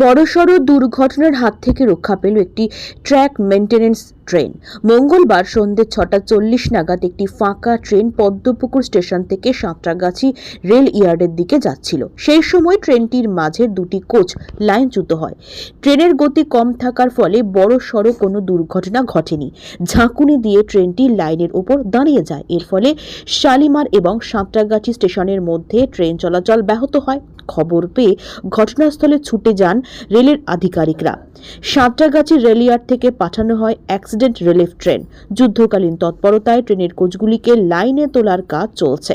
বড়সড় দুর্ঘটনার হাত থেকে রক্ষা পেল একটি ট্র্যাক মেইনটেনেন্স ট্রেন। মঙ্গলবার সন্ধ্যে ছটা চল্লিশ নাগাদ একটি ফাঁকা ট্রেন পদ্মপুকুর স্টেশন থেকে সাঁতরাগাছি রেল ইয়ার্ডের দিকে যাচ্ছিল। সেই সময় ট্রেনটির মাঝের দুটি কোচ লাইনচ্যুত হয়। ট্রেনের গতি কম থাকার ফলে বড় সড়ো কোনো দুর্ঘটনা ঘটেনি। ঝাঁকুনি দিয়ে ট্রেনটি লাইনের ওপর দাঁড়িয়ে যায়। এর ফলে শালিমার এবং সাঁতরাগাছি স্টেশনের মধ্যে ট্রেন চলাচল ব্যাহত হয়। খবর পেয়ে ঘটনাস্থলে ছুটে যান রেলের আধিকারিকরা। সাঁতরাগাছি রেলইয়ার্ড থেকে পাঠানো হয় অ্যাক্সিডেন্ট রিলিফ ট্রেন। যুদ্ধকালীন তৎপরতায় ট্রেনের কোচগুলিকে লাইনে তোলার কাজ চলছে।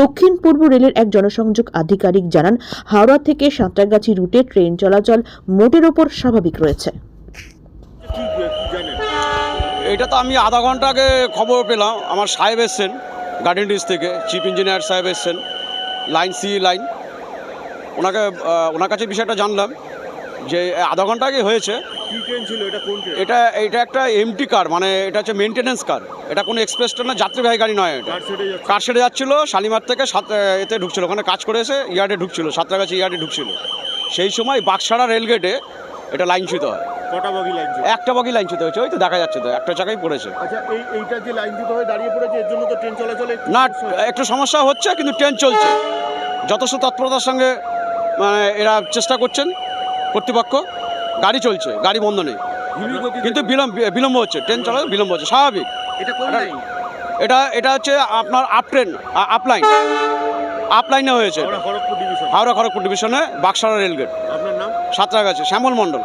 দক্ষিণ পূর্ব রেলের এক জনসংযোগ আধিকারিক জানান, হাওড়া থেকে সাঁতরাগাছি রুটে ট্রেন চলাচল মোটের ওপর স্বাভাবিক রয়েছে। এটা তো আমি আধা ঘণ্টা আগে খবর পেলাম। আমার সাহেব এসছেন, গার্ডেন ডিস থেকে চিফ ইঞ্জিনিয়ার সাহেব এসছেন, লাইন সি লাইন। ওনাকে ওনার কাছে বিষয়টা জানলাম যে আধা ঘণ্টা আগে হয়েছে। এটা এটা এটা একটা এমটি কার মানে এটা হচ্ছে মেনটেনেন্স কার এটা কোনো এক্সপ্রেস ট্রেন না যাত্রীবাহী গাড়ি নয় এটা। কার সেটে যাচ্ছিল শালিমার থেকে সাত এতে ঢুকছিল ওখানে কাজ করে এসে ইয়ার্ডে ঢুকছিল সাঁতরাগাছি ইয়ার্ডে ঢুকছিল। সেই সময় বাক্সাড়া রেলগেটে এটা লাইনচ্যুত হয়। একটা বগি লাইনচ্যুত হয়েছে ওই তো দেখা যাচ্ছে তো একটা চাকাই পড়েছে। আচ্ছা এই এইটা যে লাইনচ্যুত দাঁড়িয়ে পড়েছে এর জন্য তো ট্রেন চলাচলে একটু না একটু সমস্যা হচ্ছে কিন্তু ট্রেন চলছে। যথেষ্ট তৎপরতার সঙ্গে মানে এরা চেষ্টা করছেন কর্তৃপক্ষ। গাড়ি চলছে গাড়ি বন্ধ নেই। কিন্তু বিলম্ব বিলম্ব হচ্ছে ট্রেন চলা বিলম্ব হচ্ছে স্বাভাবিক। এটা এটা- হচ্ছে আপনার আপ ট্রেন আপলাইন আপলাইনে হয়েছে। হাওড়া খড়গপুর ডিভিশনে বাক্সারা রেলগেট আপনার নাম? সাঁতরাগাছি শ্যামল মণ্ডল।